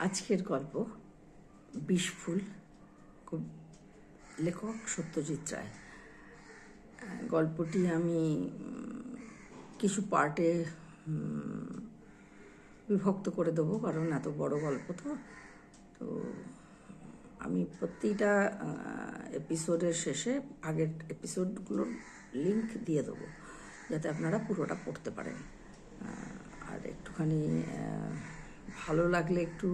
আজকের গল্প বিষফুল, খুব লেখক সত্যজিৎ রায়। গল্পটি আমি কিছু পার্টে বিভক্ত করে দেবো, কারণ এত বড় গল্প তো। তো, আমি প্রতিটা এপিসোডের শেষে আগের এপিসোডগুলোর লিংক দিয়ে দেবো, যাতে আপনারা পুরোটা পড়তে পারেন। আর একটুখানি ভালো লাগলে একটু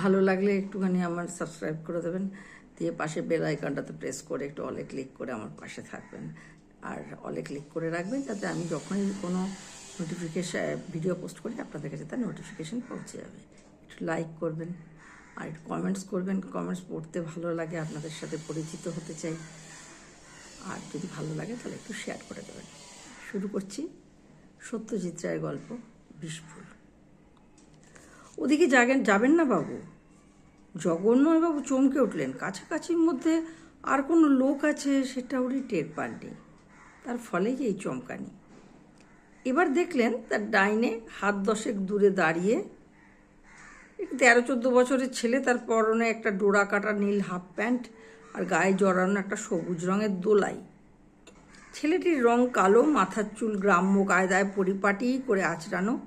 ভালো লাগলে একটুখানি আমার সাবস্ক্রাইব করে দেবেন। দিয়ে পাশে বেল আইকনটাতে প্রেস করে একটু অলে ক্লিক করে আমার পাশে থাকবেন। আর অলে ক্লিক করে রাখবেন যাতে আমি যখনই কোনো নোটিফিকেশান ভিডিও পোস্ট করি, আপনাদের কাছে তার নোটিফিকেশান পৌঁছে যাবে। একটু লাইক করবেন, আর একটু কমেন্টস করবেন। কমেন্টস পড়তে ভালো লাগে, আপনাদের সাথে পরিচিত হতে চাই। আর যদি ভালো লাগে তাহলে একটু শেয়ার করে দেবেন। শুরু করছি। সত্যজিৎ রায়ের গল্প, বিষফুল। ওদিকে যাবেন যাবেন না বাবু। জগন্ময়বাবু চমকে উঠলেন। কাছাকাছির মধ্যে আর কোনো লোক আছে সেটা উনি টের পাননি। তার ফলেই এই চমকানি। এবার দেখলেন তার ডাইনে হাত দশেক দূরে দাঁড়িয়ে তেরো চোদ্দ বছরের ছেলে, তার পরনে একটা ডোরা কাটা নীল হাফ প্যান্ট আর গায়ে জড়ানো একটা সবুজ রঙের দোলাই। ছেলেটির রং কালো, মাথার চুল গ্রাম্য কায়দায় পরিপাটি করে আঁচড়ানো,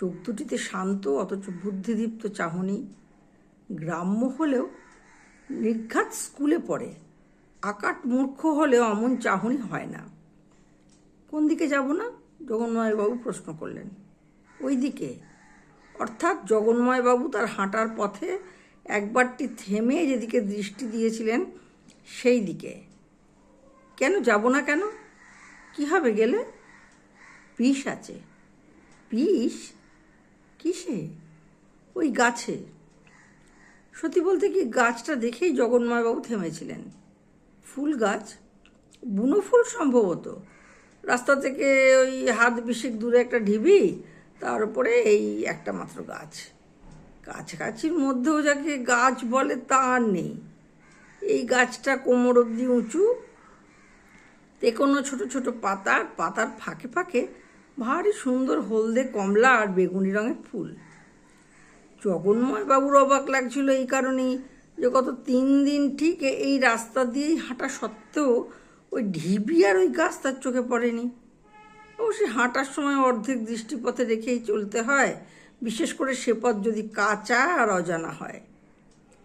চোখ দুটিতে শান্ত, অথচ বুদ্ধিদীপ্ত চাহনি। গ্রাম্য হলেও নির্ঘাত স্কুলে পড়ে। আকাট মূর্খ হলেও অমন চাহনি হয় না। কোন দিকে যাব না? জগন্ময়বাবু প্রশ্ন করলেন। ওই দিকে। অর্থাৎ জগন্ময়বাবু তার হাঁটার পথে একবারটি থেমে যেদিকে দৃষ্টি দিয়েছিলেন, সেই দিকে। কেন যাব না কেন? কি হবে গেলে? বিষ আছে। বিষ? কিসে? ওই গাছে। সত্যি বলতে কি, গাছটা দেখেই জগন্ময়বাবু থেমেছিলেন। ফুল গাছ? বুনো ফুল সম্ভবত। রাস্তা থেকে ওই হাত বিশেক দূরে একটা ঢিবি, তার উপরে এই একটা মাত্র গাছ। কাছাকাছির মধ্যেও যাকে গাছ বলে তা আর নেই। এই গাছটা কোমর অবধি উঁচু তে কোনো ছোট ছোট পাতা পাতার ফাঁকে ফাঁকে ভারী সুন্দর হলদে কমলা আর বেগুনি রঙের ফুল। জগন্ময় বাবুর অবাক লাগছিল এই কারণেই যে গত তিন দিন ঠিক এই রাস্তা দিয়েই হাঁটা সত্ত্বেও ওই ঢিবি আর ওই গাছ তার চোখে পড়েনি। অবশ্যই হাঁটার সময় অর্ধেক দৃষ্টিপথে রেখেই চলতে হয়, বিশেষ করে সে পথ যদি কাঁচা আর অজানা হয়।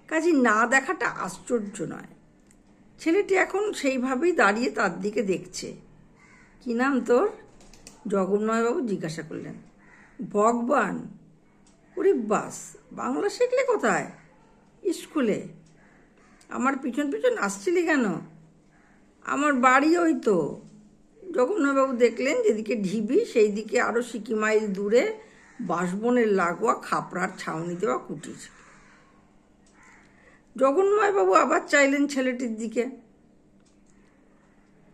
কাজে না দেখাটা আশ্চর্য নয়। ছেলেটি এখন সেইভাবেই দাঁড়িয়ে তার দিকে দেখছে। কি নাম তোর? জগন্ময়বাবু জিজ্ঞাসা করলেন। ভগবান। ওরে বাস, বাংলা শিখলে কোথায়? স্কুলে। আমার পিছন পিছন আসছিলি কেন? আমার বাড়ি ওই তো। জগন্নাথবাবু দেখলেন যেদিকে ঢিবি সেই দিকে আরও সিকি মাইল দূরে বাঁশবনের লাগোয়া খাপড়ার ছাউনি দেওয়া কুটির। জগন্ময়বাবু আবার চাইলেন ছেলেটির দিকে।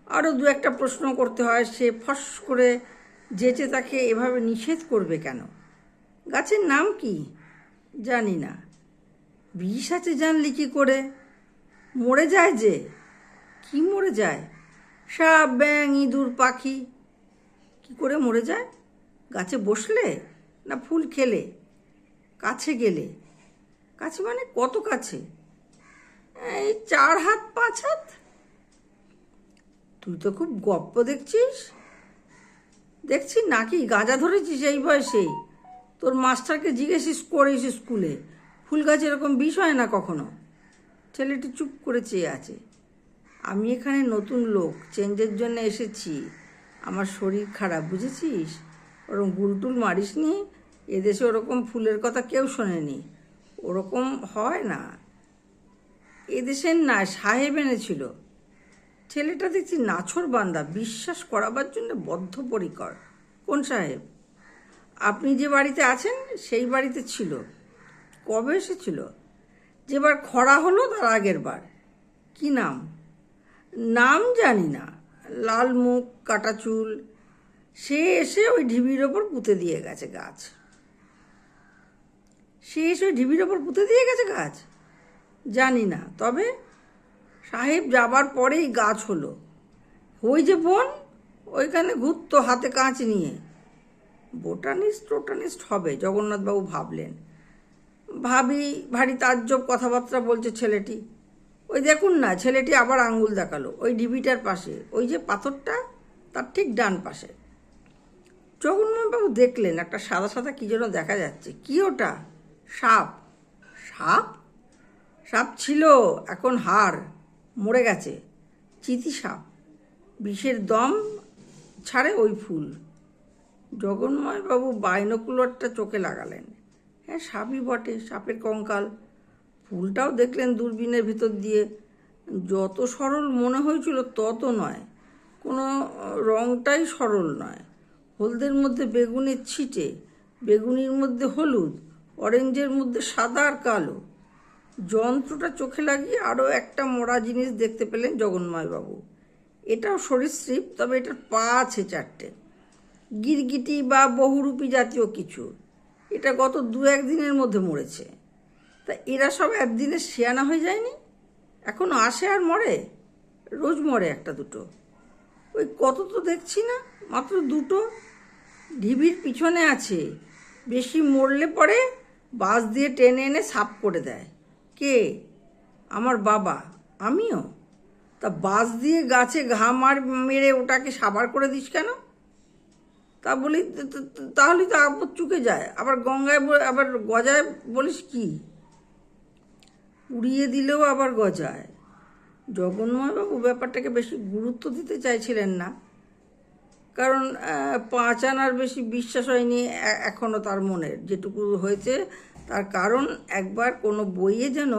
আরও দু একটা প্রশ্ন করতে হয়, সে ফস করে যেচে তাকে এভাবে নিষেধ করবে কেন? গাছের নাম কি? জানি না। বিষ আছে জানলি কি করে? মরে যায় যে? কি মরে যায়? সাপ ব্যাং ইঁদুর, পাখি কি করে মরে যায়? গাছে বসলে না ফুল খেলে? কাছে গেলে? কাছে মানে কত কাছে? এই চার হাত, পাঁচ হাত? তুই তো খুব গপ্প দেখছিস। দেখছি নাকি? গাঁজা ধরেছিস এই বয়সেই। তোর মাস্টারকে জিজ্ঞেসিস করিস স্কুলে। ফুল গাছ এরকম বিষ হয় না কখনো? ছেলেটি চুপ করে চেয়ে আছে। আমি এখানে নতুন লোক, চেঞ্জের জন্য এসেছি। আমার শরীর খারাপ, বুঝেছিস? ওরকম গুলটুল মারিস নি এদেশে ওরকম ফুলের কথা কেউ শোনেনি। ওরকম হয় না। এদেশের না সাহেব এনেছিল। ছেলেটা দেখছি নাছর বান্দা, বিশ্বাস করাবার জন্য বদ্ধপরিকর। কোন সাহেব? আপনি যে বাড়িতে আছেন, সেই বাড়িতে ছিল। কবে এসেছিল? যেবার খরা হলো তার আগের বার। কি নাম? নাম জানি না। লাল মুখ, কাটা চুল। সে এসে ওই ঢিবির ওপর পুঁতে দিয়ে গেছে গাছ। সে এসে ওই ঢিবির ওপর পুঁতে দিয়ে গেছে গাছ? জানি না। তবে সাহেব যাবার পরেই গাছ হলো। ওই যে বোন, ওইখানে ঘুরতো হাতে কাঁচ নিয়ে। বোটানিস্ট টোটানিস্ট হবে, জগন্নাথবাবু ভাবলেন। ভাবি, ভারী তাজ্জব কথাবার্তা বলছে ছেলেটি। ওই দেখুন না, ছেলেটি আবার আঙ্গুল দেখাল, ওই ডিবিটার পাশে। ওই যে পাথরটা, তার ঠিক ডান পাশে। জগন্নাথবাবু দেখলেন, একটা সাদা সাদা কী যেন দেখা যাচ্ছে। কি ওটা? সাপ। সাপ? সাপ ছিল, এখন হাড় মরে গেছে। চিতি সাপ, বিষের দম ছাড়ে ওই ফুল। জগন্ময়বাবু বাইনোকুলারটা চোখে লাগালেন। হ্যাঁ সাপই বটে, সাপের কঙ্কাল। ফুলটাও দেখলেন দূরবীনের ভিতর দিয়ে। যত সরল মনে হয়েছিল তত নয়। কোনো রংটাই সরল নয়। হলদের মধ্যে বেগুনের ছিটে, বেগুনির মধ্যে হলুদ, অরেঞ্জের মধ্যে সাদা আর কালো। যন্ত্রটা চোখে লাগিয়ে আরও একটা মরা জিনিস দেখতে পেলেন জগন্ময়বাবু এটাও সরীসৃপ তবে এটার পা আছে চারটে। গিরগিটি বা বহুরূপী জাতীয় কিছু। এটা গত দু একদিনের মধ্যে মরেছে। তা এরা সব একদিনে শেয়ানা হয়ে যায়নি? এখনও আসে আর মরে? রোজ মরে একটা দুটো। ওই কত তো দেখছি না, মাত্র দুটো। ঢিবির পিছনে আছে। বেশি মরলে পরে বাস দিয়ে টেনে এনে সাফ করে দেয়। কে? আমার বাবা। আমিও? তা বাস দিয়ে গাছে ঘা মার মেরে ওটাকে সাবার করে দিস কেন? তা বলি, তা- তা- আপদ চুকে যায়। আবার গঙ্গায় আবার গজায় বলিস কি? উড়িয়ে দিলেও আবার গজায়। জগন্ময়বাবু ব্যাপারটাকে বেশি গুরুত্ব দিতে চাইছিলেন না। কারণ পাঁচ আনার বেশি বিশ্বাস হয়নি এখনও তার মনের। যেটুকু হয়েছে তার কারণ, একবার কোনো বইয়ে যেন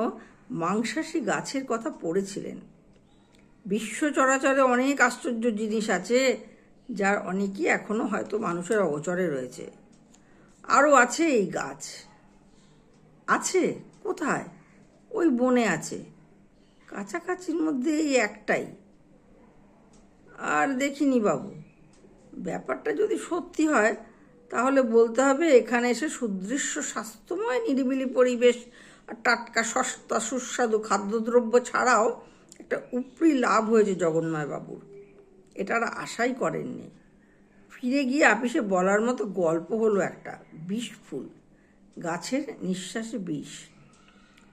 মাংসাশী গাছের কথা পড়েছিলেন। বিশ্ব চরাচরে অনেক আশ্চর্য জিনিস আছে, যার অনেকই এখনও হয়তো মানুষের অগোচরে রয়েছে। আরও আছে এই গাছ। আছে? কোথায়? ওই বনে আছে। কাছাকাছির মধ্যে এই একটাই। আর দেখিনি বাবু। ব্যাপারটা যদি সত্যি হয়, তাহলে বলতে হবে এখানে এসে সুদৃশ্য স্বাস্থ্যময় নিরিবিলি পরিবেশ আর টাটকা সস্তা সুস্বাদু খাদ্যদ্রব্য ছাড়াও একটা উপরি লাভ হয়েছে জগন্ময় বাবুর এটা আর আশাই করেননি। ফিরে গিয়ে আপিসে বলার মতো গল্প হলো একটা, বিষ ফুল, গাছের নিঃশ্বাসে বিষ।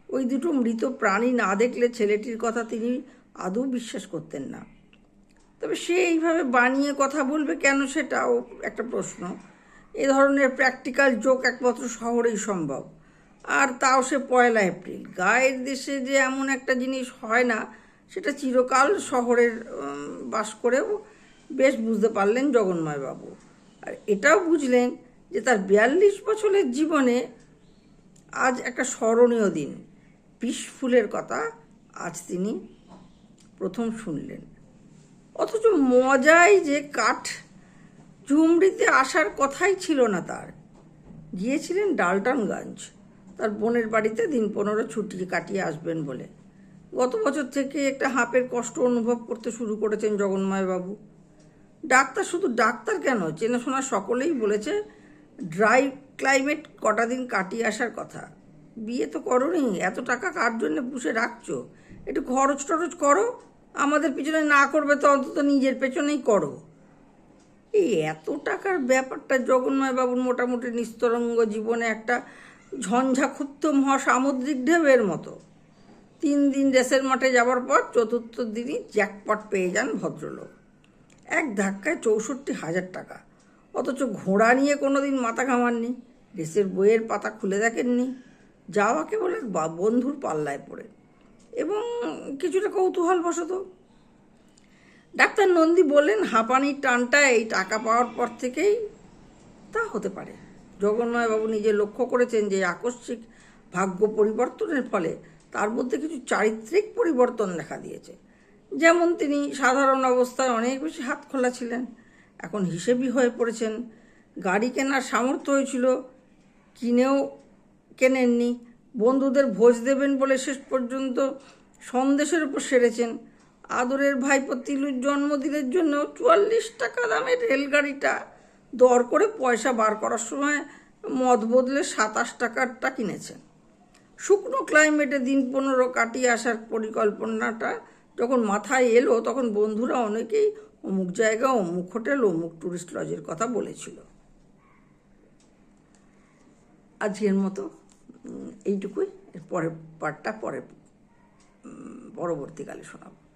ওই দুটো মৃত প্রাণী না দেখলে ছেলেটির কথা তিনি আদৌ বিশ্বাস করতেন না। তবে সে এইভাবে বানিয়ে কথা বলবে কেন সেটাও একটা প্রশ্ন। এ ধরনের প্র্যাকটিক্যাল জোক একমাত্র শহরেই সম্ভব। আর তাও সে পয়লা এপ্রিল। গায়ের দেশে যে এমন একটা জিনিস হয় না, সেটা চিরকাল শহরের বাস করেও বেশ বুঝতে পারলেন জগন্ময়বাবু। আর এটাও বুঝলেন যে তার বিয়াল্লিশ বছরের জীবনে আজ একটা স্মরণীয় দিন। বিষ ফুলের কথা আজ তিনি প্রথম শুনলেন। অথচ মজাই যে কাঠ। ঝুমড়িতে আসার কথাই ছিল না তার। গিয়েছিলেন ডালটনগঞ্জ। তার বোনের বাড়িতে দিন পনেরো ছুটি কাটিয়ে আসবেন বলে। গত বছর থেকে একটা হাঁপের কষ্ট অনুভব করতে শুরু করেছেন জগন্ময়বাবু ডাক্তার শুধু ডাক্তার কেন? চেনাশোনা সকলেই বলেছে, ড্রাই ক্লাইমেট কটা দিন কাটিয়ে আসার কথা। বিয়ে তো করোনি, এত টাকা কার জন্য পুষে রাখছো? একটু খরচ টরচ করো। আমাদের পিছনে না করবে তো অন্তত নিজের পেছনেই করো। এই এত টাকার ব্যাপারটা জগন্ময়বাবুর মোটামুটি নিস্তরঙ্গ জীবনে একটা ঝঞ্ঝাক্ষুব্ধ মহাসামুদ্রিক ঢেউয়ের মতো। তিন দিন রেসের মাঠে যাওয়ার পর চতুর্থ দিনই জ্যাকপট পেয়ে যান ভদ্রলোক। এক ধাক্কায় চৌষট্টি হাজার টাকা। অথচ ঘোড়া নিয়ে কোনো দিন মাথা ঘামাননি। রেসের বইয়ের পাতা খুলে দেখেননি। যাওয়া কেবল এক বন্ধুর পাল্লায় পড়ে এবং কিছুটা কৌতূহল বশত ডাক্তার নন্দী বললেন, হাঁপানির টানটা এই টাকা পাওয়ার পর থেকেই তা হতে পারে। জগন্ময়বাবু নিজে লক্ষ্য করেছেন যে, আকস্মিক ভাগ্য পরিবর্তনের ফলে তার মধ্যে কিছু চারিত্রিক পরিবর্তন দেখা দিয়েছে। যেমন তিনি সাধারণ অবস্থায় অনেক বেশি হাত খোলা ছিলেন, এখন হিসেবি হয়ে পড়েছেন। গাড়ি কেনার সামর্থ্য হয়েছিল কিনেও কেনেননি। বন্ধুদের ভোজ দেবেন বলে শেষ পর্যন্ত সন্দেশের উপর সেরেছেন। আদরের ভাইপো তিলুর জন্মদিনের জন্য চুয়াল্লিশ টাকা দামের রেলগাড়িটা দর করে পয়সা বার করার সময় মদ বদলে সাতাশ টাকারটা কিনেছেন। শুকনো ক্লাইমেটে দিন পনেরো কাটিয়ে আসার পরিকল্পনাটা যখন মাথায় এলো, তখন বন্ধুরা অনেকেই অমুক জায়গা, অমুক হোটেল, অমুক ট্যুরিস্ট লজের কথা বলেছিল। আজকের মতো এইটুকুই। পরের পার্টটা পরে পরবর্তীকালে শোনাবো।